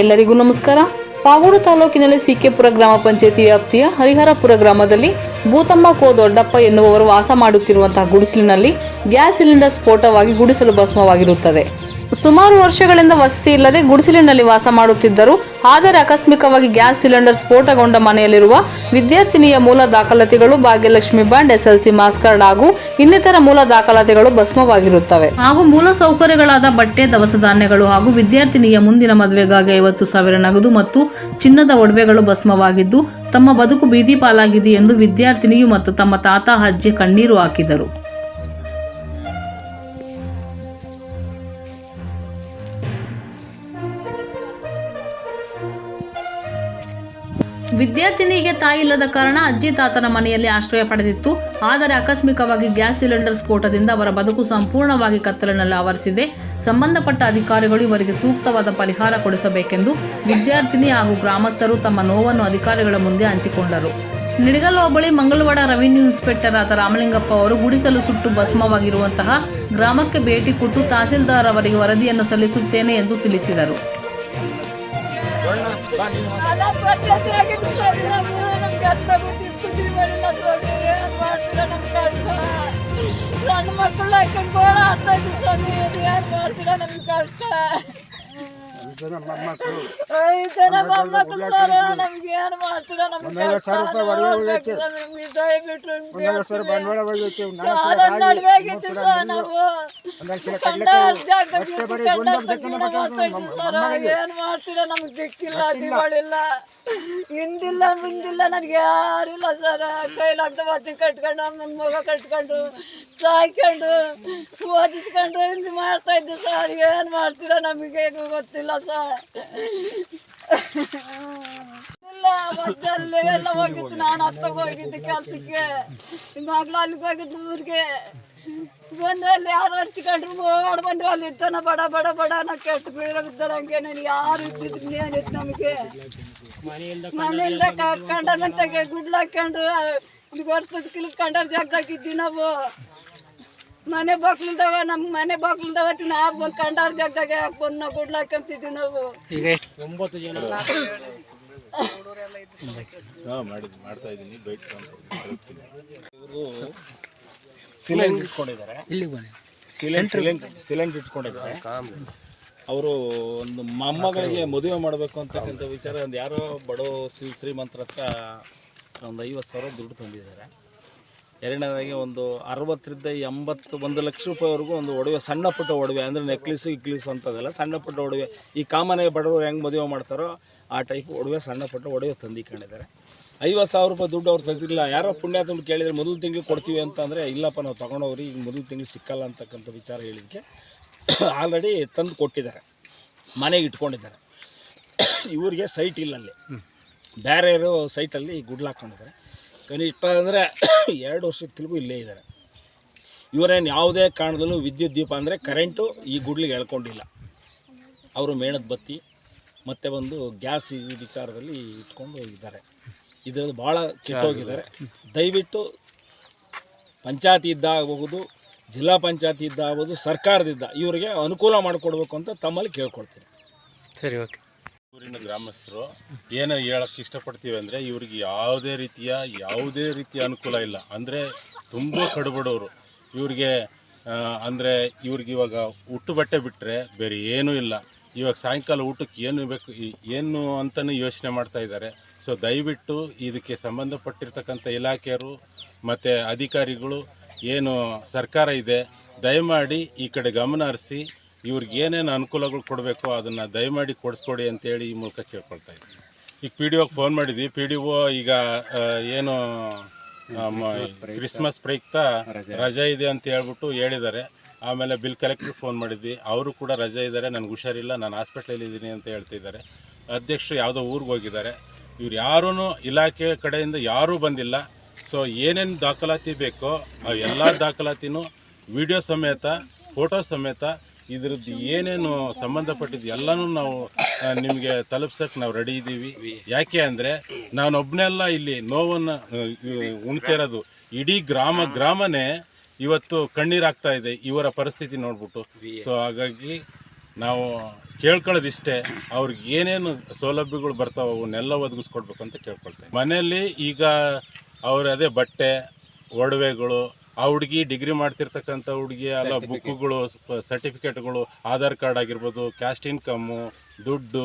ಎಲ್ಲರಿಗೂ ನಮಸ್ಕಾರ. ಪಾಗೋಡು ತಾಲೂಕಿನಲ್ಲಿ ಸಿಕೆಪುರ ಗ್ರಾಮ ಪಂಚಾಯತಿ ವ್ಯಾಪ್ತಿಯ ಹರಿಹರಪುರ ಗ್ರಾಮದಲ್ಲಿ ಭೂತಮ್ಮ ಕೋ ದೊಡ್ಡಪ್ಪ ಎನ್ನುವವರು ವಾಸ ಮಾಡುತ್ತಿರುವಂತಹ ಗುಡಿಸಲಿನಲ್ಲಿ ಗ್ಯಾಸ್ ಸಿಲಿಂಡರ್ ಸ್ಫೋಟವಾಗಿ ಗುಡಿಸಲು ಭಸ್ಮವಾಗಿರುತ್ತದೆ. ಸುಮಾರು ವರ್ಷಗಳಿಂದ ವಸತಿ ಇಲ್ಲದೆ ಗುಡಿಸಲಿನಲ್ಲಿ ವಾಸ ಮಾಡುತ್ತಿದ್ದರು. ಆದರೆ ಆಕಸ್ಮಿಕವಾಗಿ ಗ್ಯಾಸ್ ಸಿಲಿಂಡರ್ ಸ್ಫೋಟಗೊಂಡ ಮನೆಯಲ್ಲಿರುವ ವಿದ್ಯಾರ್ಥಿನಿಯ ಮೂಲ ದಾಖಲಾತಿಗಳು Bhagyalakshmi bond SSLC marks card ಹಾಗೂ ಇನ್ನಿತರ ಮೂಲ ದಾಖಲಾತಿಗಳು ಭಸ್ಮವಾಗಿರುತ್ತವೆ. ಹಾಗೂ ಮೂಲ ಸೌಕರ್ಯಗಳಾದ ಬಟ್ಟೆ, ದವಸ ಧಾನ್ಯಗಳು ಹಾಗೂ ವಿದ್ಯಾರ್ಥಿನಿಯ ಮುಂದಿನ ಮದುವೆಗಾಗಿ ಐವತ್ತು ಸಾವಿರ ನಗದು ಮತ್ತು ಚಿನ್ನದ ಒಡವೆಗಳು ಭಸ್ಮವಾಗಿದ್ದು, ತಮ್ಮ ಬದುಕು ಬೀದಿ ಪಾಲಾಗಿದೆ ಎಂದು ವಿದ್ಯಾರ್ಥಿನಿಯು ಮತ್ತು ತಮ್ಮ ತಾತ ಅಜ್ಜಿ ಕಣ್ಣೀರು ಹಾಕಿದರು. ವಿದ್ಯಾರ್ಥಿನಿಗೆ ತಾಯಿ ಇಲ್ಲದ ಕಾರಣ ಅಜ್ಜಿ ತಾತನ ಮನೆಯಲ್ಲಿ ಆಶ್ರಯ ಪಡೆದಿತ್ತು. ಆದರೆ ಆಕಸ್ಮಿಕವಾಗಿ ಗ್ಯಾಸ್ ಸಿಲಿಂಡರ್ ಸ್ಫೋಟದಿಂದ ಅವರ ಬದುಕು ಸಂಪೂರ್ಣವಾಗಿ ಕತ್ತಲಿನಲ್ಲಿ ಆವರಿಸಿದೆ ಸಂಬಂಧಪಟ್ಟ ಅಧಿಕಾರಿಗಳು ಇವರಿಗೆ ಸೂಕ್ತವಾದ ಪರಿಹಾರ ಕೊಡಿಸಬೇಕೆಂದು ವಿದ್ಯಾರ್ಥಿನಿ ಹಾಗೂ ಗ್ರಾಮಸ್ಥರು ತಮ್ಮ ನೋವನ್ನು ಅಧಿಕಾರಿಗಳ ಮುಂದೆ ಹಂಚಿಕೊಂಡರು. ನಿಡಗಲ್ ಹೋಬಳಿ ಮಂಗಳವಾಡ ರೆವಿನ್ಯೂ ಇನ್ಸ್ಪೆಕ್ಟರ್ ಆದ ರಾಮಲಿಂಗಪ್ಪ ಅವರು ಗುಡಿಸಲು ಸುಟ್ಟು ಭಸ್ಮವಾಗಿರುವಂತಹ ಗ್ರಾಮಕ್ಕೆ ಭೇಟಿ ಕೊಟ್ಟು ತಹಸೀಲ್ದಾರ್ ಅವರಿಗೆ ವರದಿಯನ್ನು ಸಲ್ಲಿಸುತ್ತೇನೆ ಎಂದು ತಿಳಿಸಿದರು. అలా పట్టేసి ఎక్కడ సరినము నమ్కి అట్లా తీసుకుని వెళ్ళిన వాటిలో నమ్కి అట్లా రెండు మక్కళ్ళు ఎక్కడ కూడా అట్లా తీసుకొని ఎదిగారు వాటిలో నమ్కి ಐದ್ ಜನ ಮೊಮ್ಮಕ್ಳು ಸರ್ ನಮ್ಗೆ ಏನ್ ಮಾಡ್ತಿಲ್ಲ ನಮ್ ಕಷ್ಟ ನಮ್ಗೆ ದಯವಿಟ್ಟು ಕಾಲ ನಡುವೆ ಆಗಿತ್ತು ಸರ್ ನಾವು ಕಂಡ ಜಾಗದಾಗ ಇದ್ದು ಕಂಡ ಜೀವನ ಮಾಡ್ತಾ ಇದ್ವಿ ಸರ್ ಏನ್ ಮಾಡ್ತೀರ? ನಮ್ಗೆ ದಿಕ್ಕಿಲ್ಲ ದಿವಾಳಿಲ್ಲ. ಹಿಂದಿಲ್ಲ, ಮುಂದಿಲ್ಲ, ನನಗೆ ಯಾರಿಲ್ಲ ಸರ್. ಕೈಲಾಗ್ದ ಬತ್ತಿ ಕಟ್ಕೊಂಡು ನನ್ನ ಮಗ ಕಟ್ಕೊಂಡು, ಸಾಯ್ಕೊಂಡು, ಓದಿಸ್ಕೊಂಡು ಹಿಂಗೆ ಮಾಡ್ತಾ ಇದ್ದೆ ಸರ್. ಏನು ಮಾಡ್ತೀರ ನಮಗೆ? ಗೊತ್ತಿಲ್ಲ ಸರ್. ಇಲ್ಲ ಎಲ್ಲ ಹೋಗಿದ್ದು, ನಾನು ಹತ್ತಗೆ ಹೋಗಿದ್ದೆ ಕೆಲಸಕ್ಕೆ. ಮಗಳು ಅಲ್ಲಿಗೆ ಹೋಗಿದ್ದು ಊರಿಗೆ. ಬಂದು ಅಲ್ಲಿ ಯಾರು ಹರ್ಚ್ಕೊಂಡ್ರು? ಓಡ್ ಬಂದು ಅಲ್ಲಿ ಇರ್ತಾನ ಬಡ ಬಡ ಬಡ ನಾ ಕೆಟ್ಟು ಬೀಳೋಗಿದ್ದಾರಂಗೆ ನಾನು ಯಾರು ಇದ್ದಿದ್ರು ಏನಿತ್ತು ನಮಗೆ? ಮನೆಯಿಂದ ಕಂಡನಂತಾಗೆ ಗುಡ್ಲು ಹಾಕೊಂಡು ವರ್ಷದ ಕಿಲ್ ಕಂಡರ್ ಜಾಗದಾಗಿದ್ದೀವಿ ನಾವು. ಮನೆ ಬಾಕ್ಲದಾಗ ನಮ್ಮ ಮನೆ ಬಾಕ್ಲದಾಗ ನಾವು ಬಂದು ಕಂಡಾರ ಜಾಗದಾಗ ಯಾಕೆ ಬಂದು ನಾವು ಗುಡ್ಲು ಹಾಕೊಂತಿದ್ವಿ ನಾವು. ಒಂಬತ್ತು ಜನ. ಮಾಡ್ತಾ ಇದ್ದೀನಿ. ಬೈಕ್ ಸಿಲಿಂಡರ್ ಇಟ್ಕೊಂಡಿದ್ದಾರೆ. ಇಲ್ಲಿ ಬನ್ನಿ. ಸಿಲಿಂಡರ್ ಸಿಲಿಂಡರ್ ಇಟ್ಕೊಂಡಿದ್ದಾರೆ. ಅವರು ಒಂದು ಮೊಮ್ಮಗಳಿಗೆ ಮದುವೆ ಮಾಡಬೇಕು ಅಂತಕ್ಕಂಥ ವಿಚಾರ. ಒಂದು ಯಾರೋ ಬಡೋ ಶ್ರೀ ಶ್ರೀಮಂತರ ಹತ್ರ ಒಂದು ಐವತ್ತು ಸಾವಿರ ದುಡ್ಡು ತಂದಿದ್ದಾರೆ. ಎರಡನೇದಾಗಿ ಒಂದು ಅರವತ್ತರಿಂದ ಎಂಬತ್ತು ಒಂದು ಲಕ್ಷ ರೂಪಾಯಿವರೆಗೂ ಒಂದು ಒಡವೆ ಸಣ್ಣ ಪುಟ್ಟ ಒಡವೆ ಅಂದರೆ ನೆಕ್ಲಿಸು ಇಕ್ಲಿಸು ಅಂತದಲ್ಲ ಸಣ್ಣ ಪುಟ್ಟ ಒಡವೆ. ಈ ಕಾಮನಾಗಿ ಬಡವರು ಹೆಂಗೆ ಮದುವೆ ಮಾಡ್ತಾರೋ ಆ ಟೈಪ್ ಒಡವೆ ಸಣ್ಣ ಪುಟ್ಟ ಒಡವೆ ತಂದಿಕೊಂಡಿದ್ದಾರೆ. ಐವತ್ತು ಸಾವಿರ ರೂಪಾಯಿ ದುಡ್ಡು ಅವ್ರು ತೆಗೆದಿಲ್ಲ ಯಾರೋ ಪುಣ್ಯಾತ್ಮ ಕೇಳಿದರೆ ಮೊದಲು ತಿಂಗಳು ಕೊಡ್ತೀವಿ ಅಂತಂದರೆ ಇಲ್ಲಪ್ಪ ನಾವು ತೊಗೊಂಡೋಗ್ರಿ ಈಗ ಮೊದಲು ತಿಂಗಳು ಸಿಕ್ಕಲ್ಲ ಅಂತಕ್ಕಂಥ ವಿಚಾರ ಹೇಳಿದ್ದಕ್ಕೆ ಆಲ್ರೆಡಿ ತಂದು ಕೊಟ್ಟಿದ್ದಾರೆ. ಮನೆಗೆ ಇಟ್ಕೊಂಡಿದ್ದಾರೆ. ಇವರಿಗೆ ಸೈಟ್ ಇಲ್ಲ ಅಲ್ಲಿ. ಬೇರೆ ಇರೋ ಸೈಟಲ್ಲಿ ಗುಡ್ಲು ಹಾಕ್ಕೊಂಡಿದ್ದಾರೆ. ಕನಿಷ್ಠ ಅಂದರೆ ಎರಡು ವರ್ಷದ ತಿರುಗು ಇಲ್ಲೇ ಇದ್ದಾರೆ. ಇವರೇನು ಯಾವುದೇ ಕಾರಣದಲ್ಲೂ ವಿದ್ಯುತ್ ದೀಪ ಅಂದರೆ ಕರೆಂಟು ಈ ಗುಡ್ಲಿಗೆ ಎಳ್ಕೊಂಡಿಲ್ಲ. ಅವರು ಮೇಣದ ಬತ್ತಿ ಮತ್ತೆ ಒಂದು ಗ್ಯಾಸ್ ಈ ವಿಚಾರದಲ್ಲಿ ಇಟ್ಕೊಂಡು ಇದ್ದಾರೆ. ಇದರಲ್ಲಿ ಭಾಳ ಕೆಟ್ಟೋಗಿದ್ದಾರೆ ದಯವಿಟ್ಟು ಪಂಚಾಯತಿ ಇದ್ದಾಗಬಹುದು ಜಿಲ್ಲಾ ಪಂಚಾಯತಿ ಇದ್ದಾಗಬಹುದು ಸರ್ಕಾರದಿಂದ ಇವರಿಗೆ ಅನುಕೂಲ ಮಾಡಿಕೊಡ್ಬೇಕು ಅಂತ ತಮ್ಮಲ್ಲಿ ಕೇಳ್ಕೊಳ್ತೀನಿ. ಸರಿ ಓಕೆ. ಊರಿನ ಗ್ರಾಮಸ್ಥರು ಏನು ಹೇಳಕ್ಕೆ ಇಷ್ಟಪಡ್ತೀವಿ ಅಂದರೆ ಇವ್ರಿಗೆ ಯಾವುದೇ ರೀತಿಯ ಯಾವುದೇ ರೀತಿಯ ಅನುಕೂಲ ಇಲ್ಲ. ಅಂದರೆ ತುಂಬ ಕಡುಬಡವರು. ಇವ್ರಿಗೆ ಅಂದರೆ ಇವ್ರಿಗೆ ಇವಾಗ ಹುಟ್ಟು ಬಟ್ಟೆ ಬಿಟ್ಟರೆ ಬೇರೆ ಏನೂ ಇಲ್ಲ. ಇವಾಗ ಸಾಯಂಕಾಲ ಊಟಕ್ಕೆ ಏನು ಬೇಕು ಏನು ಅಂತಲೂ ಯೋಚನೆ ಮಾಡ್ತಾ ಇದ್ದಾರೆ. ಸೊ ದಯವಿಟ್ಟು ಇದಕ್ಕೆ ಸಂಬಂಧಪಟ್ಟಿರ್ತಕ್ಕಂಥ ಇಲಾಖೆಯರು ಮತ್ತು ಅಧಿಕಾರಿಗಳು ಏನು ಸರ್ಕಾರ ಇದೆ ದಯಮಾಡಿ ಈ ಕಡೆ ಗಮನ ಹರಿಸಿ ಇವ್ರಿಗೆ ಏನೇನು ಅನುಕೂಲಗಳು ಕೊಡಬೇಕು ಅದನ್ನು ದಯಮಾಡಿ ಕೊಡಿಸ್ಕೊಡಿ ಅಂತೇಳಿ ಈ ಮೂಲಕ ಕೇಳ್ಕೊಳ್ತಾ ಇದ್ದೀನಿ ಈಗ ಪಿ ಡಿ ಒಗೆ ಫೋನ್ ಮಾಡಿದ್ವಿ. ಪಿ ಡಿ ಒ ಈಗ ಏನು ಕ್ರಿಸ್ಮಸ್ ಪ್ರಯುಕ್ತ ರಜೆ. ಇದೆ ಅಂತ ಹೇಳ್ಬಿಟ್ಟು ಹೇಳಿದ್ದಾರೆ. ಆಮೇಲೆ ಬಿಲ್ ಕಲೆಕ್ಟ್ರಿಗೆ ಫೋನ್ ಮಾಡಿದ್ವಿ. ಅವರು ಕೂಡ ರಜೆ ಇದ್ದಾರೆ. ನನಗೆ ಹುಷಾರಿಲ್ಲ. ನಾನು ಹಾಸ್ಪಿಟ್ಲಲ್ಲಿ ಇದ್ದೀನಿ ಅಂತ ಹೇಳ್ತಿದ್ದಾರೆ. ಅಧ್ಯಕ್ಷರು ಯಾವುದೋ ಊರಿಗೆ ಹೋಗಿದ್ದಾರೆ. ಇವ್ರು ಯಾರೂ ಇಲಾಖೆ ಕಡೆಯಿಂದ ಯಾರೂ ಬಂದಿಲ್ಲ. ಸೊ ಏನೇನು ದಾಖಲಾತಿ ಬೇಕೋ ಆ ಎಲ್ಲ ದಾಖಲಾತಿನೂ ವಿಡಿಯೋ ಸಮೇತ, ಫೋಟೋ ಸಮೇತ ಇದ್ರದ್ದು ಏನೇನು ಸಂಬಂಧಪಟ್ಟಿದ್ದು ಎಲ್ಲನೂ ನಾವು ನಿಮಗೆ ತಲುಪ್ಸಕ್ಕೆ ನಾವು ರೆಡಿ ಇದ್ದೀವಿ. ಯಾಕೆ ಅಂದರೆ ನಾನೊಬ್ಬನೆಲ್ಲ ಇಲ್ಲಿ ನೋವನ್ನು ಉಣ್ತಿರೋದು ಇಡೀ ಗ್ರಾಮ, ಗ್ರಾಮನೇ ಇವತ್ತು ಕಣ್ಣೀರಾಗ್ತಾ ಇದೆ ಇವರ ಪರಿಸ್ಥಿತಿ ನೋಡ್ಬಿಟ್ಟು. ಸೊ ಹಾಗಾಗಿ ನಾವು ಕೇಳ್ಕೊಳ್ಳೋದಿಷ್ಟೇ ಅವ್ರಿಗೆ ಏನೇನು ಸೌಲಭ್ಯಗಳು ಬರ್ತಾವೆ ಅವನ್ನೆಲ್ಲ ಒದಗಿಸ್ಕೊಡ್ಬೇಕು ಅಂತ ಕೇಳ್ಕೊಳ್ತೇವೆ ಮನೆಯಲ್ಲಿ ಈಗ ಅವ್ರ ಅದೇ ಬಟ್ಟೆ ಒಡವೆಗಳು ಆ ಹುಡುಗಿ ಡಿಗ್ರಿ ಮಾಡ್ತಿರ್ತಕ್ಕಂಥ ಹುಡುಗಿ ಎಲ್ಲ ಬುಕ್ಕುಗಳು ಸರ್ಟಿಫಿಕೇಟ್ಗಳು ಆಧಾರ್ ಕಾರ್ಡ್ ಆಗಿರ್ಬೋದು ಕ್ಯಾಸ್ಟ್ ಇನ್ಕಮ್ಮು ದುಡ್ಡು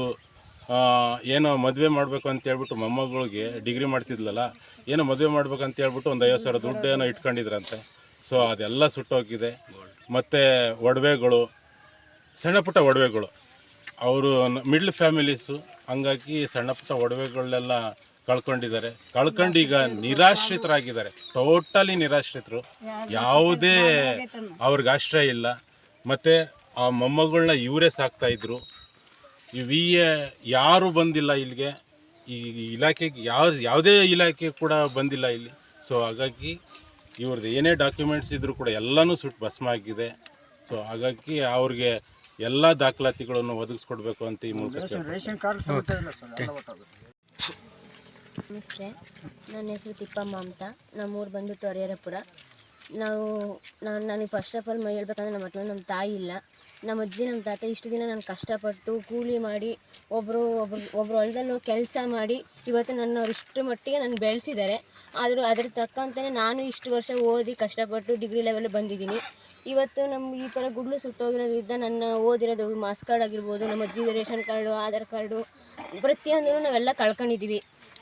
ಏನೋ ಮದುವೆ ಮಾಡಬೇಕು ಅಂತ ಹೇಳ್ಬಿಟ್ಟು ಮೊಮ್ಮಗಳಿಗೆ ಡಿಗ್ರಿ ಮಾಡ್ತಿದ್ಲಲ್ಲ ಏನೋ ಮದುವೆ ಮಾಡ್ಬೇಕು ಅಂತ ಹೇಳ್ಬಿಟ್ಟು ಒಂದು ಐವತ್ತು ಸಾವಿರ ದುಡ್ಡು ಏನೋ ಇಟ್ಕೊಂಡಿದ್ರಂತೆ. ಸೊ ಅದೆಲ್ಲ ಸುಟ್ಟೋಗಿದೆ. ಮತ್ತು ಒಡವೆಗಳು ಸಣ್ಣ ಪುಟ್ಟ ಒಡವೆಗಳು. ಅವರು ಮಿಡ್ಲ್ ಫ್ಯಾಮಿಲೀಸು ಹಂಗಾಗಿ ಸಣ್ಣ ಪುಟ್ಟ ಒಡವೆಗಳನ್ನೆಲ್ಲ ಕಳ್ಕೊಂಡಿದ್ದಾರೆ. ಕಳ್ಕೊಂಡು ಈಗ ನಿರಾಶ್ರಿತರಾಗಿದ್ದಾರೆ. ಟೋಟಲಿ ನಿರಾಶ್ರಿತರು. ಯಾವುದೇ ಅವ್ರಿಗೆ ಆಶ್ರಯ ಇಲ್ಲ. ಮತ್ತು ಆ ಮೊಮ್ಮಗಳನ್ನ ಇವರೇ ಸಾಕ್ತಾಯಿದ್ರು ವಿ ಎ ಯಾರು ಬಂದಿಲ್ಲ ಇಲ್ಲಿಗೆ. ಈ ಇಲಾಖೆಗೆ ಯಾವ ಯಾವುದೇ ಇಲಾಖೆ ಕೂಡ ಬಂದಿಲ್ಲ ಇಲ್ಲಿ. ಸೊ ಹಾಗಾಗಿ ಇವ್ರದ್ದು ಏನೇ ಡಾಕ್ಯುಮೆಂಟ್ಸ್ ಇದ್ದರೂ ಕೂಡ ಎಲ್ಲನೂ ಸುಟ್ಟು ಭಸ್ಮ ಆಗಿದೆ. ಸೊ ಹಾಗಾಗಿ ಅವ್ರಿಗೆ ಎಲ್ಲ ದಾಖಲಾತಿಗಳನ್ನು ಒದಗಿಸ್ಕೊಡ್ಬೇಕು ಅಂತ ಈ ಮೂಲಕ. ನಮಸ್ತೆ. ನನ್ನ ಹೆಸರು ತಿಪ್ಪಮ್ಮ ಅಂತ. ನಮ್ಮೂರು ಬಂದ್ಬಿಟ್ಟು ಹರಿಹರಪುರ. ನಾವು ನಾನು ನನಗೆ ಫಸ್ಟ್ ಆಫ್ ಆಲ್ ಹೇಳ್ಬೇಕಂದ್ರೆ ನಮ್ಮ ಹತ್ರ ನಮ್ಮ ತಾಯಿ ಇಲ್ಲ. ನಮ್ಮ ಅಜ್ಜಿ ನಮ್ಮ ತಾತ ಇಷ್ಟು ದಿನ ನಾನು ಕಷ್ಟಪಟ್ಟು ಕೂಲಿ ಮಾಡಿ ಒಬ್ಬರು ಒಬ್ರು ಒಬ್ಬರು ಹೊಲ್ದಲ್ಲಿ ಕೆಲಸ ಮಾಡಿ ಇವತ್ತು ನನ್ನ ಅವ್ರು ಇಷ್ಟು ಮಟ್ಟಿಗೆ ನಾನು ಬೆಳೆಸಿದ್ದಾರೆ. ಆದರೂ ಅದ್ರ ತಕ್ಕಂತೆಯೇ ನಾನು ಇಷ್ಟು ವರ್ಷ ಓದಿ ಕಷ್ಟಪಟ್ಟು ಡಿಗ್ರಿ ಲೆವೆಲ್ ಬಂದಿದ್ದೀನಿ. ಇವತ್ತು ನಮ್ಮ ಈ ಥರ ಗುಡ್ಲು ಸುಟ್ಟೋಗಿರೋದ್ರಿಂದ ನನ್ನ ಓದಿರೋದು ಮಾಸ್ ಕಾರ್ಡ್ ಆಗಿರ್ಬೋದು, ನಮ್ಮ ಅಜ್ಜಿದು ರೇಷನ್ ಕಾರ್ಡು, ಆಧಾರ್ ಕಾರ್ಡು, ಪ್ರತಿಯೊಂದನ್ನು ನಾವೆಲ್ಲ ಕಳ್ಕೊಂಡಿದ್ದೀವಿ.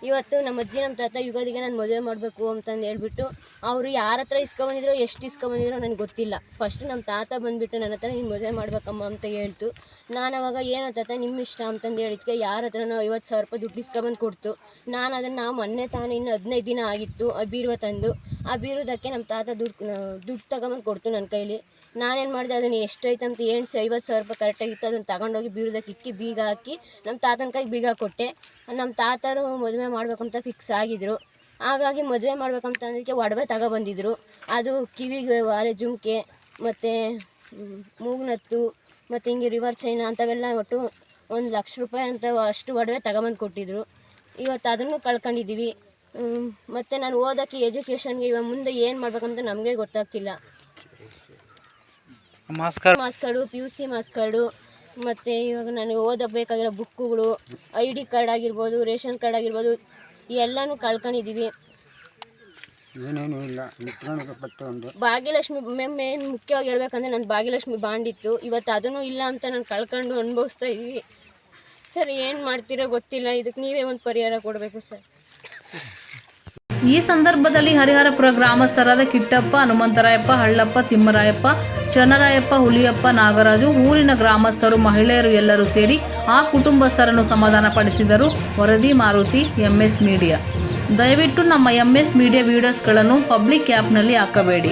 ಇವತ್ತು ನಮ್ಮ ಅಜ್ಜಿ, ನಮ್ಮ ತಾತ ಯುಗಾದಿಗೆ ನಾನು ಮದುವೆ ಮಾಡಬೇಕು ಅಂತಂದು ಹೇಳ್ಬಿಟ್ಟು ಅವರು ಯಾರ ಹತ್ರ ಇಸ್ಕೊಂಬಂದಿದ್ರು ಎಷ್ಟು ಇಸ್ಕೊಂಬಂದಿದ್ರು ನನಗೆ ಗೊತ್ತಿಲ್ಲ. ಫಸ್ಟ್ ನಮ್ಮ ತಾತ ಬಂದುಬಿಟ್ಟು ನನ್ನ ಹತ್ರ ನೀನು ಮದುವೆ ಮಾಡ್ಬೇಕಮ್ಮ ಅಂತ ಹೇಳ್ತು. ನಾನು ಅವಾಗ ಏನೋ ತಾತ ನಿಮ್ಮ ಇಷ್ಟ ಅಂತಂದು ಹೇಳಿದ್ಕೆ ಯಾರ ಹತ್ರನೋ ಐವತ್ತು ಸಾವಿರ ರೂಪಾಯಿ ದುಡ್ಡು ಇಸ್ಕೊಂಬಂದು ಕೊಡ್ತು. ನಾನು ಅದನ್ನು ನಾವು ಮೊನ್ನೆ ತಾನೇ ಇನ್ನು ಹದಿನೈದು ದಿನ ಆಗಿತ್ತು ಆ ಬೀರುವ ತಂದು. ಆ ಬೀರೋದಕ್ಕೆ ನಮ್ಮ ತಾತ ದುಡ್ಡು ದುಡ್ಡು ತಗೊಂಬಂದು ಕೊಡ್ತು ನನ್ನ ಕೈಲಿ. ನಾನೇನು ಮಾಡಿದೆ, ಅದನ್ನು ಎಷ್ಟೈತೆ ಅಂತ ಎಣಿಸಿ ಐವತ್ತು ಸಾವಿರ ರೂಪಾಯಿ ಕರೆಕ್ಟಾಗಿತ್ತು ಅದನ್ನು ತಗೊಂಡೋಗಿ ಬೀರುದಕ್ಕೆ ಇಕ್ಕಿ ಬೀಗ ಹಾಕಿ ನಮ್ಮ ತಾತನ ಕೈಗೆ ಬೀಗ ಕೊಟ್ಟೆ. ನಮ್ಮ ತಾತರು ಮದುವೆ ಮಾಡಬೇಕಂತ ಫಿಕ್ಸ್ ಆಗಿದ್ರು. ಹಾಗಾಗಿ ಮದುವೆ ಮಾಡ್ಬೇಕಂತ ಅಂದಕ್ಕೆ ಒಡವೆ ತಗೊಬಂದಿದ್ರು. ಅದು ಕಿವಿಗೆ ವಾರೆ ಜುಮ್ಕೆ, ಮತ್ತು ಮೂಗ್ನತ್ತು, ಮತ್ತು ಹಿಂಗೆ ರಿವರ್ ಚೈನ ಅಂಥವೆಲ್ಲ ಒಟ್ಟು ಒಂದು ಲಕ್ಷ ರೂಪಾಯಿ ಅಂತ ಅಷ್ಟು ಒಡವೆ ತಗೊಂಬಂದು ಕೊಟ್ಟಿದ್ರು. ಇವತ್ತು ಅದನ್ನು ಕಳ್ಕೊಂಡಿದ್ದೀವಿ ಮತ್ತು ನಾನು ಓದೋಕ್ಕೆ ಎಜುಕೇಷನ್ಗೆ ಇವಾಗ ಮುಂದೆ ಏನು ಮಾಡಬೇಕಂತ ನಮಗೆ ಗೊತ್ತಾಗ್ತಿಲ್ಲ. Marks card P U C marks card ಮತ್ತು ಇವಾಗ ನನಗೆ ಓದಬೇಕಾಗಿರೋ ಬುಕ್ಕುಗಳು ಐ ಡಿ ಕಾರ್ಡ್ ಆಗಿರ್ಬೋದು ರೇಷನ್ ಕಾರ್ಡ್ ಆಗಿರ್ಬೋದು ಎಲ್ಲನೂ ಕಳ್ಕೊಂಡಿದ್ದೀವಿ. ಏನೇನು ಇಲ್ಲ ಒಂದು ಭಾಗ್ಯಲಕ್ಷ್ಮಿ ಮ್ಯಾಮ್ ಏನು ಮುಖ್ಯವಾಗಿ ಹೇಳ್ಬೇಕಂದ್ರೆ ನನ್ನ ಭಾಗ್ಯಲಕ್ಷ್ಮಿ ಬಾಂಡ್ ಇತ್ತು. ಇವತ್ತು ಅದನ್ನು ಇಲ್ಲ ಅಂತ ನಾನು ಕಳ್ಕೊಂಡು ಅನುಭವಿಸ್ತಾ ಇದ್ದೀವಿ ಸರ್ ಏನು ಮಾಡ್ತೀರೋ ಗೊತ್ತಿಲ್ಲ. ಇದಕ್ಕೆ ನೀವೇ ಒಂದು ಪರಿಹಾರ ಕೊಡಬೇಕು ಸರ್. ಈ ಸಂದರ್ಭದಲ್ಲಿ ಹರಿಹರಪುರ ಗ್ರಾಮಸ್ಥರಾದ ಕಿಟ್ಟಪ್ಪ ಹನುಮಂತರಾಯಪ್ಪ ಹಳ್ಳಪ್ಪ ತಿಮ್ಮರಾಯಪ್ಪ ಚನ್ನರಾಯಪ್ಪ, ಹುಲಿಯಪ್ಪ, ನಾಗರಾಜು, ಊರಿನ ಗ್ರಾಮಸ್ಥರು, ಮಹಿಳೆಯರು ಎಲ್ಲರೂ ಸೇರಿ ಆ ಕುಟುಂಬಸ್ಥರನ್ನು ಸಮಾಧಾನಪಡಿಸಿದರು. ವರದಿ ಮಾರುತಿ, ಎಂಎಸ್ ಮೀಡಿಯಾ. ದಯವಿಟ್ಟು ನಮ್ಮ ಎಂಎಸ್ ಮೀಡಿಯಾ ವಿಡಿಯೋಸ್ಗಳನ್ನು ಪಬ್ಲಿಕ್ ಆ್ಯಪ್ನಲ್ಲಿ ಹಾಕಬೇಡಿ.